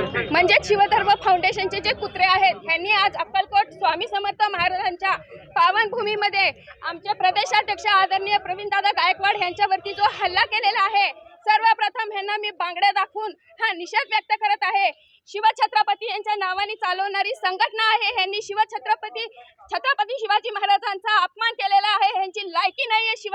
म्हणजे शिवधर्म फाउंडेशनचे जे कुत्रे आहेत त्यांनी आज अक्कलकोट स्वामी समर्थ महाराजांच्या पावनभूमीमध्ये आमचे प्रदेशाध्यक्ष आदरणीय प्रवीणदादा गायकवाड यांच्यावरती जो हल्ला केलेला आहे सर्वप्रथम ह्यांना मी बांगड्या दाखवून हा निषेध व्यक्त करत आहे. शिवछत्रपती यांच्या नावाने चालवणारी संघटना आहे ह्यांनी शिवछत्रपती छत्रपती शिवाजी महाराजांचा अपमान केलेला आहे ह्यांची लायकी नाही आहे शिव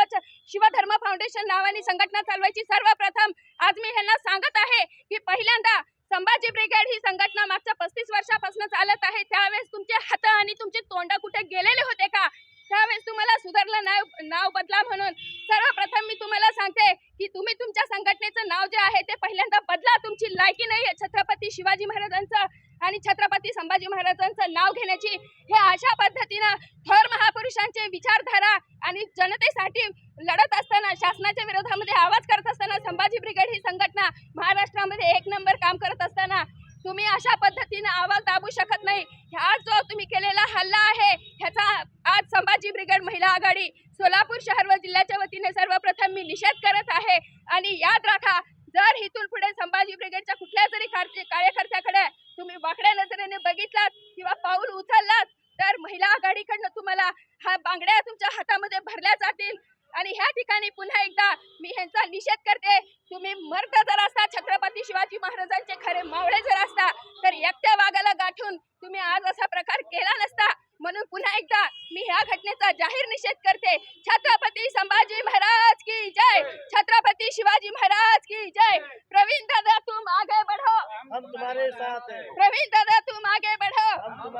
शिवधर्म फाउंडेशन नावाने संघटना चालवायची. सर्वप्रथम आज मी ह्यांना सांगत आहे की पहिल्यांदा संभाजी ब्रिगेड ही संघटना मागच्या पस्तीस वर्षापासून चालत आहे. त्यावेळेस तुमचे हात आणि तुमचे तोंड कुठे गेलेले होते का? त्यावेळेस तुम्हाला सुधारलं नाव नाव बदला म्हणून. सर्वप्रथम मी तुम्हाला सांगते की तुम्ही तुमच्या संघटनेचं नाव जे आहे ते पहिल्यांदा बदला. तुमची लायकी नाही आहे छत्रपती शिवाजी महाराजांचं. आणि छत्रपती संभाजी महाराजांचं नाव घेण्याची हे अशा पद्धतीनं थोर महापुरुषांचे विचारधारा आणि जनतेसाठी लढत असताना शासनाच्या विरोधामध्ये आवाज करत असताना संभाजी ब्रिगेड ही संघटना महाराष्ट्रामध्ये एक नंबर काम करत असताना तुम्ही अशा पद्धतीनं आवाज दाबू शकत नाही. हा जो तुम्ही केलेला हल्ला आहे ह्याचा आज संभाजी ब्रिगेड महिला आघाडी सोलापूर शहर व जिल्ह्याच्या वतीने सर्वप्रथम मी निषेध करत आहे. आणि याद राखा जर इथून पुढे संभाजी ब्रिगेडच्या कुठल्या जरी कार्यकर्त्याकडे तुम्ही वाकड्या नजरेने बघितलात किंवा पाऊल उचललात तर महिला आघाडीकडनं तुम्हाला हा बांगड्या तुमच्या हातामध्ये भरल्या जातील. आणि ह्या ठिकाणी पुन्हा एकदा मी ह्यांचा निषेध करते. तुम्ही मर्द जर असता छत्रपती शिवाजी महाराजांचे खरे मावळे जर असता तर एकट्या वाघाला गाठून तुम्ही आज असा प्रकार केला नसता. म्हणून पुन्हा एकदा मी ह्या घटनेचा जाहीर निषेध करते. छत्रपती संभाजी महाराज की जय! छत्रपती शिवाजी महाराज की जय प्रवीण दादा तुम आगे बढ़ो हम तुम्हारे साथ हैं प्रवीण दादा तुम आगे बढ़ो।